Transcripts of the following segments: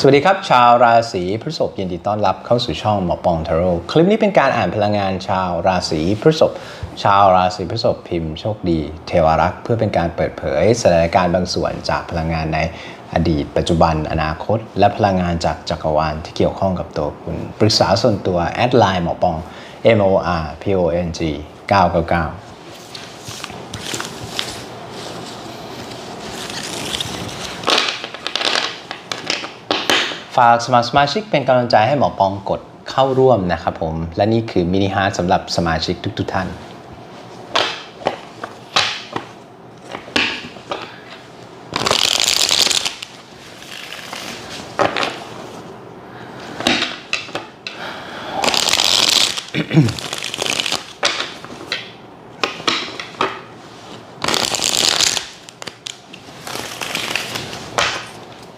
สวัสดีครับ ชาวราศีพฤษภยินดีต้อนรับเข้าสู่ช่องหมอปองทาโร่คลิปนี้เป็นการอ่านพลังงานชาวราศีพฤษภชาวราศีพฤษภพิมพ์โชคดี เทวรักษ์เพื่อเป็นการเปิดเผยสถานการณ์บางส่วนจากพลังงานในอดีต ปัจจุบัน อนาคต และพลังงานจากจักรวาลที่เกี่ยวข้องกับตัวคุณ ปรึกษาส่วนตัวแอดไลน์หมอปอง M O R P O N G 999 ฝากสมัครสมาชิกเป็นกำลังใจให้หมอปองกดเข้าร่วมนะครับผม และนี่คือมินิฮาร์ดสำหรับสมาชิกทุกๆท่าน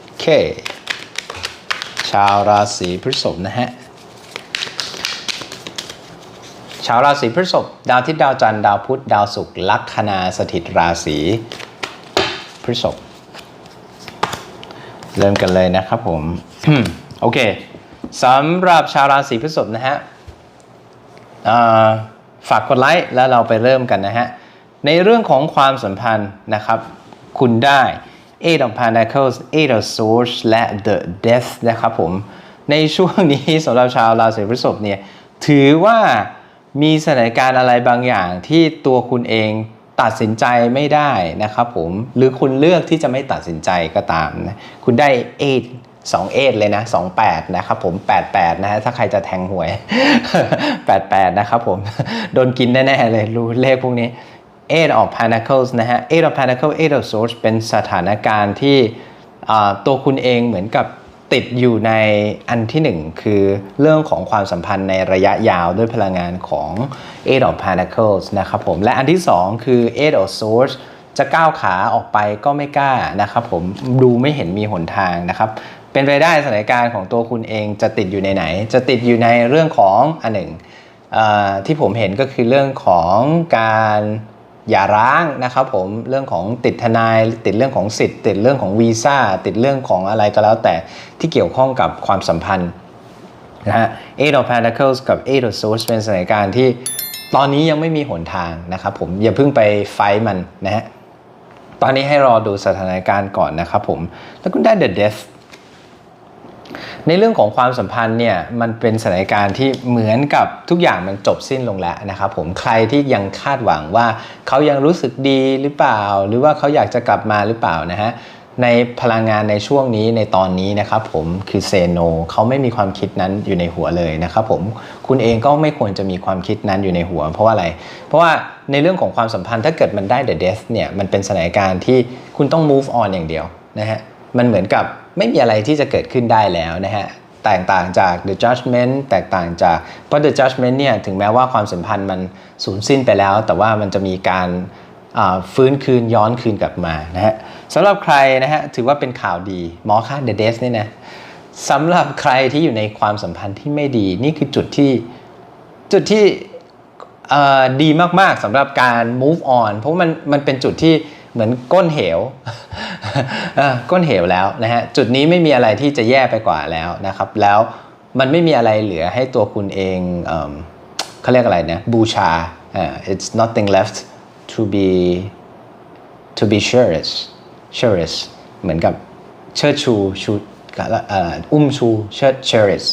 โอเค ชาวราศีพฤษภนะฮะชาวราศีพฤษภดาวทิตย์ดาวจันทร์ดาวพุธดาวศุกร์ลัคนาสถิตราศีพฤษภเริ่มกันเลยนะครับผม โอเคสำหรับชาวราศีพฤษภนะฮะฝากกดไลค์แล้วเราไปเริ่มกันนะฮะในเรื่องของความสัมพันธ์นะครับ คุณได้ Eight of Pentacles Eight of Swords และ The Death นะครับผม ในช่วงนี้สำหรับชาวราศีพฤษภเนี่ย ถือว่ามีสถานการณ์อะไรบางอย่างที่ตัวคุณเองตัดสินใจไม่ได้นะครับผม หรือคุณเลือกที่จะไม่ตัดสินใจก็ตามนะ คุณได้ eight 2 8เลยนะ28นะครับผม88นะฮะถ้าใครจะแทงหวย88นะครับผม โดนกินแน่ ๆ เลยรู้เลขพวกนี้ Eight of Pentacles นะฮะ Eight of Pentacles Eight of Swords เป็นสถานการณ์ที่ตัวคุณเองเหมือนกับติดอยู่ในอันที่หนึ่งคือเรื่องของความสัมพันธ์ในระยะยาวด้วยพลังงานของ Eight of Pentacles นะครับผมและอันที่สองคือ Eight of Swords จะก้าวขาออกไปก็ไม่กล้านะครับผมดูไม่เห็นมีหนทางนะครับเป็นไปได้สถานการณ์ของตัวคุณเองจะติดอยู่ในไหน จะติดอยู่ในเรื่องของอันหนึ่งที่ผมเห็นก็คือเรื่องของการ หย่าร้างนะครับผมเรื่องของติดทนายติดเรื่องของสิทธิ์ ติดเรื่องของวีซ่าติดเรื่องของอะไรก็แล้วแต่ที่เกี่ยวข้องกับความสัมพันธ์นะฮะ Eight of Pentacles กับ Eight of Swords เป็นสถานการณ์ที่ตอนนี้ยังไม่มีหนทางนะครับผมอย่าเพิ่งไปไฟมันนะฮะตอนนี้ให้รอดูสถานการณ์ก่อนนะครับผมแล้วคุณได้ The Death ในเรื่องของความสัมพันธ์เนี่ยมันเป็นสถานการณ์ที่เหมือนกับทุกอย่างมันจบสิ้นลงแล้วนะครับผมใครที่ยังคาดหวังว่าเขายังรู้สึกดีหรือเปล่า หรือว่าเขาอยากจะกลับมาหรือเปล่านะฮะในพลังงานในช่วงนี้ในตอนนี้นะครับผมคือเซโนเขาไม่มีความคิดนั้นอยู่ในหัวเลยนะครับผมคุณเองก็ไม่ควรจะมีความคิดนั้นอยู่ในหัว เพราะว่าอะไร เพราะว่าในเรื่องของความสัมพันธ์ถ้าเกิดมันได้ the death เนี่ยมันเป็นสถานการณ์ที่คุณต้อง move on อย่างเดียวนะฮะมันเหมือนกับ ไม่มีอะไรที่จะเกิดขึ้นได้แล้วนะฮะแตกต่างจาก the judgment แตกต่างจากเพราะ the judgment เนี่ยถึงแม้ว่าความสัมพันธ์มันสูญสิ้นไปแล้ว แต่ว่ามันจะมีการฟื้นคืนย้อนคืนกลับมานะฮะสำหรับใครนะฮะถือว่าเป็นข่าวดีหมอค่า the death เนี่ยนะสำหรับใครที่อยู่ในความสัมพันธ์ที่ไม่ดี นี่คือจุดที่จุดที่ดีมากๆสำหรับการ move on เพราะมันมันเป็นจุดที่ เหมือนก้นเหวก้นเหวแล้วนะฮะจุดนี้ไม่มีอะไรที่จะแย่ไปกว่าแล้วนะครับ แล้วมันไม่มีอะไรเหลือให้ตัวคุณเองเขาเรียกอะไรนะบูชา it's nothing left to be to be cherished cherish เหมือนกับเชิดชูชูอุ้มชูเชิด cherish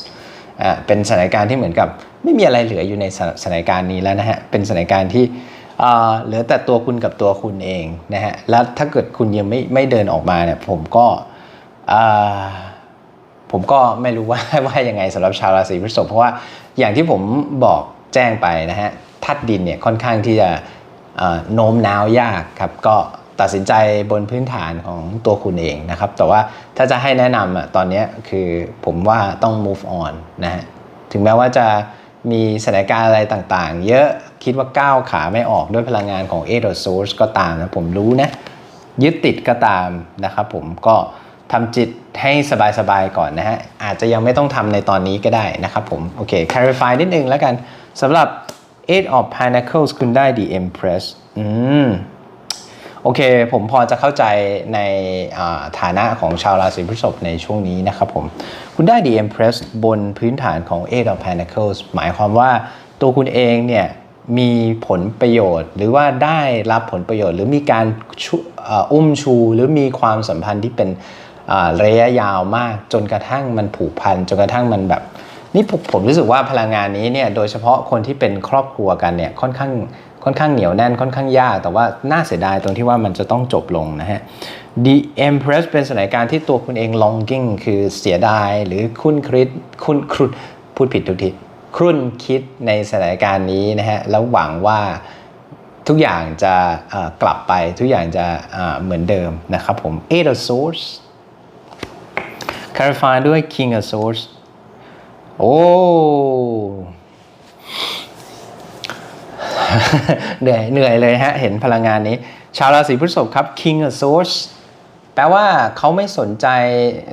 เป็นสถานการณ์ที่เหมือนกับไม่มีอะไรเหลืออยู่ในสถานการณ์นี้แล้วนะฮะเป็นสถานการณ์ที่ เหลือแต่ตัวคุณกับตัวคุณเองนะฮะแล้วถ้าเกิดคุณยังไม่ไม่เดินออกมาเนี่ยผมก็ผมก็ไม่รู้ว่าว่ายังไงสำหรับชาวราศีพฤษภเพราะว่าอย่างที่ผมบอกแจ้งไปนะฮะทัดดินเนี่ยค่อนข้างที่จะโน้มน้าวยากครับก็ตัดสินใจบนพื้นฐานของตัวคุณเองนะครับ แต่ว่าถ้าจะให้แนะนำอะตอนนี้คือผมว่าต้อง move on นะฮะถึงแม้ว่าจะ มีสถานการณ์อะไรต่างๆ เยอะคิดว่าก้าวขาไม่ออกด้วยพลังงานของ Eight of Swords ก็ตามนะผมรู้นะ ยึดติดก็ตามนะครับผมก็ทำจิตให้สบายๆก่อนนะฮะ อาจจะยังไม่ต้องทำในตอนนี้ก็ได้นะครับผม โอเค clarify นิดนึงแล้วกันสำหรับ Eight of Pentacles คุณได้ The Empress อืม โอเค ผมพอจะเข้าใจในฐานะของชาวราศีพฤษภในช่วงนี้นะครับผม คุณได้ The Empress บนพื้นฐานของ Eight of Pentacles หมายความว่าตัวคุณเองเนี่ยมีผลประโยชน์ หรือว่าได้รับผลประโยชน์ หรือมีการอุ้มชู หรือมีความสัมพันธ์ที่เป็นระยะยาวมาก จนกระทั่งมันผูกพันจนกระทั่งมันแบบนี่ผมรู้สึกว่าพลังงานนี้เนี่ยโดยเฉพาะคนที่เป็นครอบครัวกันเนี่ยค่อนข้าง ค่อนข้างเหนียวแน่นค่อนข้างยาก แต่ว่าน่าเสียดายตรงที่ว่ามันจะต้องจบลงนะฮะ The Empress เป็นสถานการณ์ที่ตัวคุณเอง longing คือเสียดาย หรือคุณคริดคุณครุดพูดผิดทุกทีครุ่นคิดในสถานการณ์นี้นะฮะแล้วหวังว่าทุกอย่างจะกลับไปทุกอย่างจะเอ่อเหมือนเดิมนะครับผม Eight of Swords clarify ด้วย King of Swords โอ้ เหนื่อยเหนื่อยเลยฮะ เห็นพลังงานนี้ ชาวราศีพฤษภครับ King of Swords แปลว่าเขาไม่สนใจ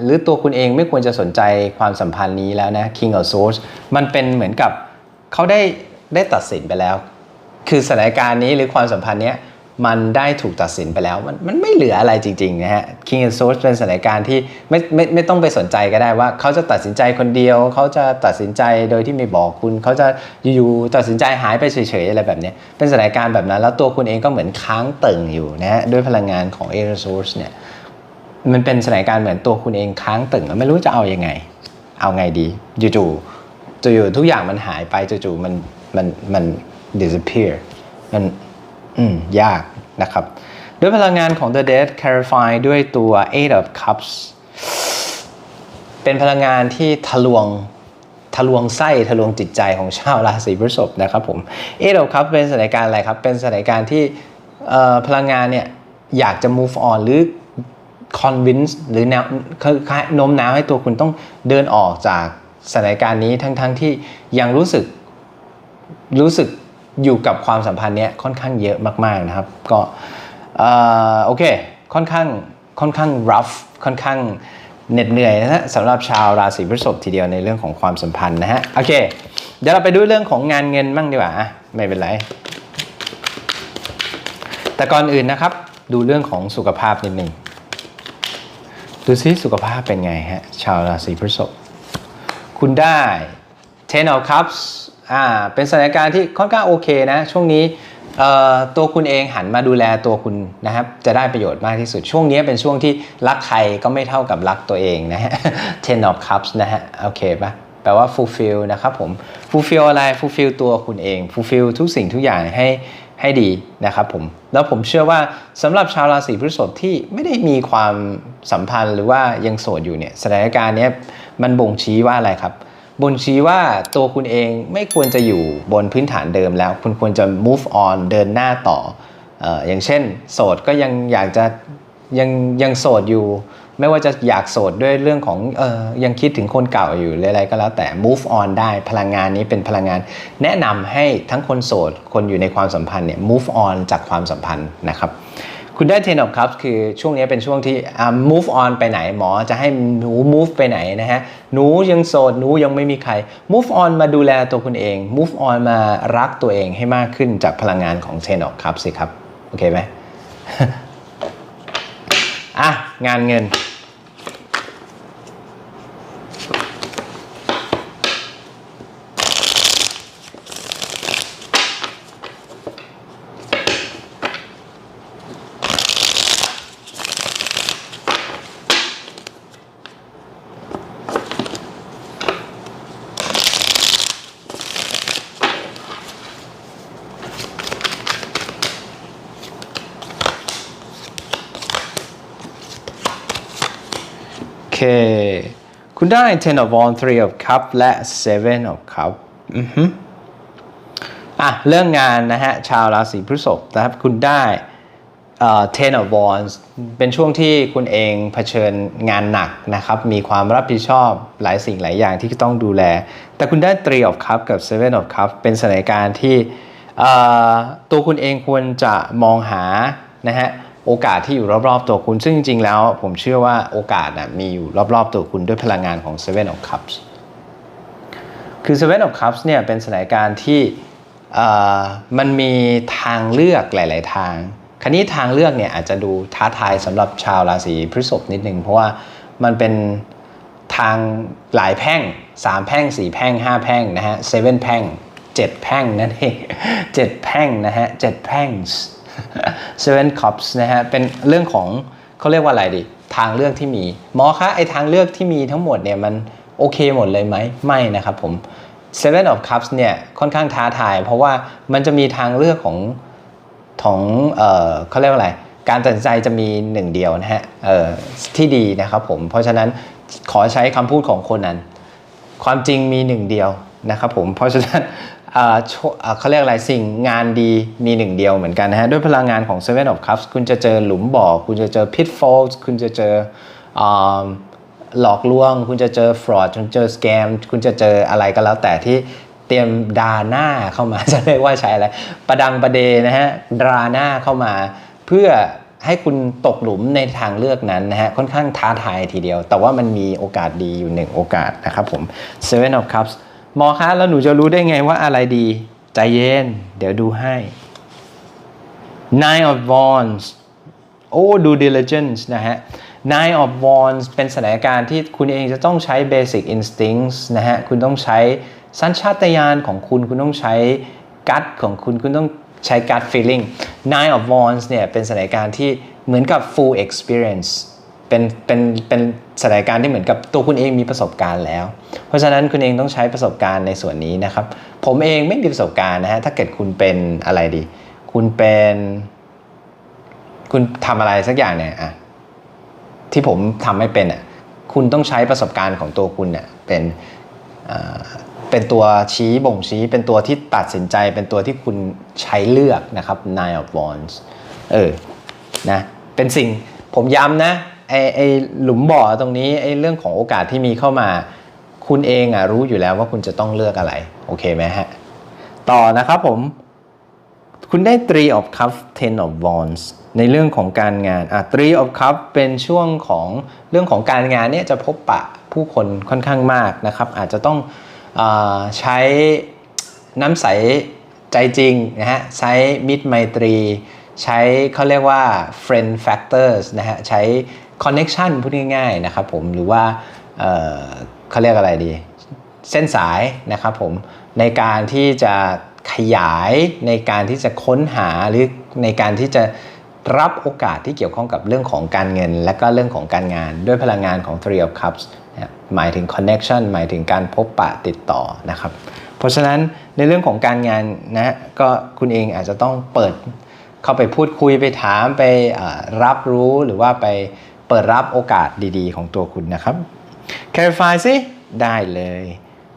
หรือตัวคุณเองไม่ควรจะสนใจความสัมพันธ์นี้แล้วนะ King of Swords มันเป็นเหมือนกับเขาได้ได้ตัดสินไปแล้ว คือสถานการณ์นี้หรือความสัมพันธ์เนี้ย มันได้ถูกตัดสินไปแล้ว มันมันไม่เหลืออะไรจริงๆนะฮะ King of Swords เป็นสถานการณ์ที่ไม่ไม่ไม่ต้องไปสนใจก็ได้ว่า เขาจะตัดสินใจคนเดียว เขาจะตัดสินใจโดยที่ไม่บอกคุณ เขาจะอยู่ๆตัดสินใจหายไปเฉยๆอะไรแบบนี้ เป็นสถานการณ์แบบนั้น แล้วตัวคุณเองก็เหมือนค้างเติ่งอยู่นะฮะด้วยพลังงานของ a i r Source เนี่ยมันเป็นสถานการณ์เหมือนตัวคุณเองค้างตึงแล้วไม่รู้จะเอาอยัางไง เอาไงดีจู่ๆจู่ๆทุกอย่างมันหายไปจู่ๆมันมันมัน disappear มัน อืมยากนะครับ ด้วยพลังงานของ The Dead Clarify ด้วยตัว Eight of Cups เป็นพลังงานที่ทะลวงทะลวงไส้ทะลวงจิตใจของชาวราศีพฤษภนะครับผม Eight of Cups เป็นสถานการณ์อะไรครับ เป็นสถานการณ์ที่พลังงานเนี่ยอยากจะ move on หรือ convince หรือแนวโน้มน้าวให้ตัวคุณต้องเดินออกจากสถานการณ์นี้ทั้งๆทที่ยังรู้สึกรู้สึก อยู่กับความสัมพันธ์เนี้ยค่อนข้างเยอะมากๆนะครับ ก็โอเคค่อนข้างค่อนข้าง rough ค่อนข้างเหน็ดเหนื่อยนะฮะสำหรับชาวราศีพฤษภทีเดียวในเรื่องของความสัมพันธ์นะฮะโอเค เดี๋ยวเราไปดูเรื่องของงานเงินบ้างดีกว่าไม่เป็นไร แต่ก่อนอื่นนะครับ ดูเรื่องของสุขภาพนิดหนึ่งดูซิสุขภาพเป็นไงฮะชาวราศีพฤษภคุณได้ Ten of Cups อ่าเป็นสถานการณ์ที่ค่อนข้างโอเคนะ ช่วงนี้ตัวคุณเองหันมาดูแลตัวคุณนะครับจะได้ประโยชน์มากที่สุดช่วงนี้เป็นช่วงที่รักใครก็ไม่เท่ากับรักตัวเองนะฮะ Ten of Cups นะฮะโอเคปะแปลว่า fulfill นะครับผม fulfill อะไร fulfill ตัวคุณเอง fulfill ทุกสิ่งทุกอย่างให้ให้ดีนะครับผมแล้วผมเชื่อว่าสำหรับชาวราศีพฤษภที่ไม่ได้มีความสัมพันธ์หรือว่ายังโสดอยู่เนี่ยสถานการณ์นี้มันบ่งชี้ว่าอะไรครับ บ่งชี้ว่าตัวคุณเองไม่ควรจะอยู่บนพื้นฐานเดิมแล้ว คุณควรจะ move on เดินหน้าต่ออออย่างเช่น โสดก็ยังอยากจะยังยังโสดอยู่ ไม่ว่าจะอยากโสดด้วยเรื่องของเออยังคิดถึงคนเก่าอยู่อะไรก็แล้วแต่ move on ได้พลังงานนี้เป็นพลังงาน แนะนำให้ทั้งคนโสดคนอยู่ในความสัมพันธ์เนี่ย move on จากความสัมพันธ์นะครับ คุณได้ ten of cups คือช่วงนี้เป็นช่วงที่ move on ไปไหนหมอจะให้หนู move ไปไหนนะฮะ หนูยังโสด หนูยังไม่มีใคร move on มาดูแลตัวคุณเอง move on มารักตัวเองให้มากขึ้นจากพลังงานของ ten of cups สิครับ โอเคไหมอะ งานเงิน คคุณได้ ten of wands three of cups และ seven of cups อือฮึอะเรื่องงานนะฮะชาวราศีพฤษภนะครับ คุณได้เอ่อ ten of wands เป็นช่วงที่คุณเองเผชิญงานหนักนะครับ มีความรับผิดชอบหลายสิ่งหลายอย่างที่ต้องดูแล แต่คุณได้ three of cups กับ seven of cups เป็นสถานการณ์ที่เอ่อตัวคุณเองควรจะมองหานะฮะ โอกาสที่อยู่รอบๆตัวคุณ ซึ่งจริงๆแล้วผมเชื่อว่าโอกาสนะมีอยู่รอบๆตัวคุณด้วยพลังงานของ Seven of Cups คือ Seven of Cups เนี่ยเป็นสถานการณ์ที่มันมีทางเลือกหลาย ๆ ทาง คราวนี้ทางเลือกเนี่ยอาจจะดูท้าทายสำหรับชาวราศีพฤษภนิดนึง เพราะว่ามันเป็นทางหลายแพ่ง 3 แพ่ง 4 แพ่ง 5 แพ่งนะฮะ 7 แพ่ง 7 แพ่งนั่นเอง 7 แพ่งนะฮะ 7 แพ่ง seven cups นะฮะเป็นเรื่องของเขาเรียกว่าอะไรดี ทางเลือกที่มีหมอคะไอทางเลือกที่มีทั้งหมดเนี่ยมันโอเคหมดเลยไหมไม่นะครับผม seven of cups เนี่ยค่อนข้างท้าทาย เพราะว่ามันจะมีทางเลือกของของเออเขาเรียกว่าอะไร การตัดสินใจจะมีหนึ่งเดียวนะฮะเออที่ดีนะครับผม เพราะฉะนั้นขอใช้คำพูดของคนนั้น ความจริงมีหนึ่งเดียวนะครับผม เพราะฉะนั้น เขาเรียกอะไรสิ่งงานดีมีหนึ่งเดียวเหมือนกันนะฮะ ด้วยพลังงานของ Seven of Cups คุณจะเจอหลุมบ่อ คุณจะเจอ pitfalls คุณจะเจอหลอกลวง คุณจะเจอ fraud คุณจะเจอ scam คุณจะเจออะไรก็แล้วแต่ที่เตรียมดาหน้าเข้ามาจะเรียกว่าใช้อะไร ประดังประเดนะฮะดราหน้าเข้ามา เพื่อให้คุณตกหลุมในทางเลือกนั้นนะฮะ ค่อนข้างท้าทายทีเดียว แต่ว่ามันมีโอกาสดีอยู่หนึ่งโอกาสนะครับผม Seven of Cups หมอคะแล้วหนูจะรู้ได้ไงว่าอะไรดี ใจเย็น เดี๋ยวดูให้ Nine of Wands โอ้ดู diligence นะฮะ Nine of Wands เป็นสถานการณ์ที่คุณเองจะต้องใช้ basic instincts นะฮะ คุณต้องใช้สัญชาตญาณของคุณ คุณต้องใช้ gut ของคุณ คุณต้องใช้ gut feeling Nine of Wands เนี่ยเป็นสถานการณ์ที่เหมือนกับ full experience เป็นเป็นเป็นสถานการณ์ที่เหมือนกับตัวคุณเองมีประสบการณ์แล้ว เพราะฉะนั้นคุณเองต้องใช้ประสบการณ์ในส่วนนี้นะครับ ผมเองไม่มีประสบการณ์นะฮะถ้าเกิดคุณเป็นอะไรดี คุณเป็น คุณทำอะไรสักอย่างเนี่ยอะที่ผมทำไม่เป็นอะคุณต้องใช้ประสบการณ์ของตัวคุณเนี่ยเป็นอ่าเป็นตัวชี้บ่งชี้ เป็นตัวที่ตัดสินใจ เป็นตัวที่คุณใช้เลือกนะครับ Nine of Wands เออนะเป็นสิ่งผมย้ำนะ ไอไอหลุมบ่อตรงนี้ไอเรื่องของโอกาสที่มีเข้ามา คุณเองอะรู้อยู่แล้วว่าคุณจะต้องเลือกอะไร โอเคไหมฮะ ต่อนะครับผม คุณได้ three of cups ten of wands ในเรื่องของการงานอะ three of cups เป็นช่วงของเรื่องของการงานเนี่ยจะพบปะผู้คนค่อนข้างมากนะครับ อาจจะต้องอใช้น้ำใสใจจริงนะฮะ ใช้มิตรไมตรี ใช้เขาเรียกว่า friend factors นะฮะ ใช้ connection พูดง่ายๆนะครับผมหรือว่าเเขาเรียกอะไรดี เส้นสายนะครับผมในการที่จะขยายในการที่จะค้นหาหรือในการที่จะรับโอกาสที่เกี่ยวข้องกับเรื่องของการเงิน และก็เรื่องของการงาน ด้วยพลังงานของ Three of Cups หมายถึง connection หมายถึงการพบปะติดต่อนะครับ เพราะฉะนั้นในเรื่องของการงานนะก็คุณเองอาจจะต้องเปิดเข้าไปพูดคุยไปถามไปรับรู้หรือว่าไป ปิดรับโอกาสดีๆ ของตัวคุณนะครับ clarify สิ ได้เลย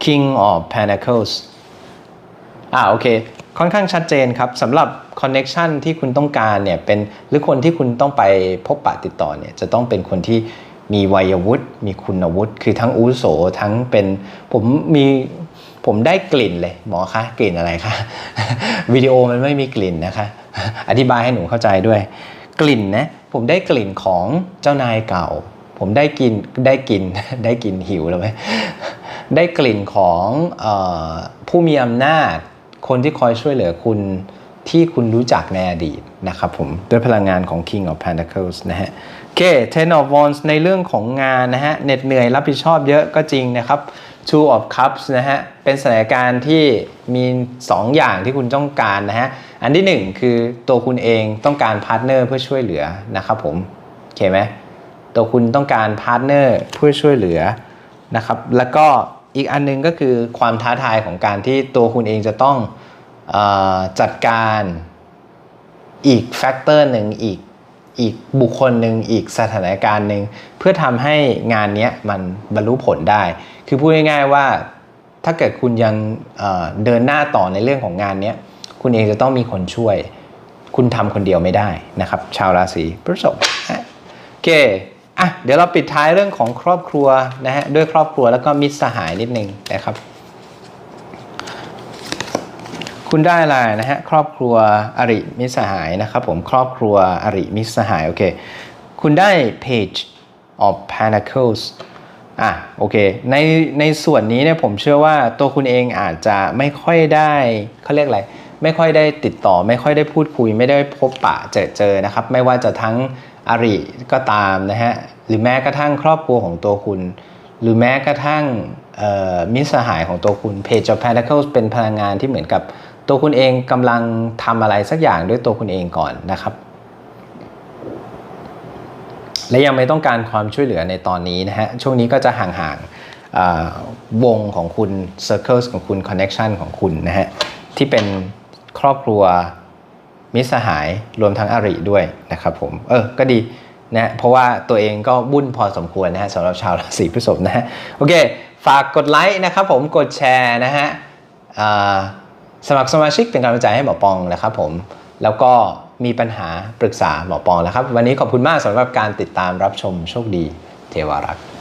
King of Pentacles อ่าโอเค ค่อนข้างชัดเจนครับสำหรับ connection ที่คุณต้องการเนี่ยเป็นหรือคนที่คุณต้องไปพบปะติดต่อเนี่ยจะต้องเป็นคนที่มีวัยวุฒิมีคุณวุฒิคือทั้งอุโสทั้งเป็นผมมีผมได้กลิ่นเลย หมอคะกลิ่นอะไรคะวิดีโอมันไม่มีกลิ่นนะคะ อธิบายให้หนูเข้าใจด้วย กลิ่นนะ ผมได้กลิ่นของเจ้านายเก่า ผมได้กินได้กินได้กินหิวแล้วไหมได้กลิ่นของออผู้มีอำนาจ คนที่คอยช่วยเหลือคุณที่คุณรู้จักในอดีตนะครับผมด้วยพลังงานของ King of Pentacles นะฮะโอเค Ten of Wands ในเรื่องของงานนะฮะเหน็ดเหนื่อยรับผิดชอบเยอะก็จริงนะครับ Two of Cups นะฮะ เป็นสถานการณ์ที่มี 2 อย่างที่คุณต้องการนะฮะ อันที่ 1 คือตัวคุณเองต้องการพาร์ทเนอร์เพื่อช่วยเหลือนะครับผมโอเคไหมตัวคุณต้องการพาร์ทเนอร์เพื่อช่วยเหลือนะครับ แล้วก็อีกอันนึงก็คือความท้าทายของการที่ตัวคุณเองจะต้องอจัดการอีกแฟกเตอร์หนึ่งอีก อีกบุคคลหนึ่งอีกสถานการณ์หนึ่งเพื่อทำให้งานนี้มันบรรลุผลได้ คือพูดง่ายๆว่าถ้าเกิดคุณยังเเดินหน้าต่อในเรื่องของงานนี้คุณเองจะต้องมีคนช่วย คุณทำคนเดียวไม่ได้นะครับ ชาวราศีพฤษภโอเคอะเดี๋ยวเราปิดท้ายเรื่องของครอบครัวนะฮะด้วยครอบครัวแล้วก็มิตรสหายนิดนึงนะครับ คุณได้อะไรนะฮะครอบครัวอริมิสหายนะครับผมครอบครัวอริมิสหายโอเคคุณได้ page of pentacles อะโอเคในในส่วนนี้เนี่ยผมเชื่อว่าตัวคุณเองอาจจะไม่ค่อยได้เขาเรียกอะไรไม่ค่อยได้ติดต่อ ไม่ค่อยได้พูดคุย ไม่ได้พบปะเจอเจอนะครับ ไม่ว่าจะทั้งอาริก็ตามนะฮะหรือแม้กระทั่งครอบครัวของตัวคุณ หรือแม้กระทั่งมิสหายของตัวคุณ Page of Pentacles เป็นพลังงานที่เหมือนกับ ตัวคุณเองกำลังทำอะไรสักอย่างด้วยตัวคุณเองก่อนนะครับ และยังไม่ต้องการความช่วยเหลือในตอนนี้นะฮะช่วงนี้ก็จะห่างๆอ่าวงของคุณ Circles ของคุณ Connection ของคุณนะฮะที่เป็นครอบครัวมิตรสหายรวมทั้งอริด้วยนะครับผมเออก็ดีนะเพราะว่าตัวเองก็บุ่นพอสมควรนะฮะสำหรับชาวราศีพฤษภนะฮะโอเค ฝากกดไลค์นะครับผมกดแชร์นะฮะ สมัครสมาชิกเป็นกำลังใจให้หมอปองนะครับผม แล้วก็มีปัญหาปรึกษาหมอปองแล้วครับ วันนี้ขอบคุณมากสำหรับการติดตามรับชมโชคดีเทวารักษ์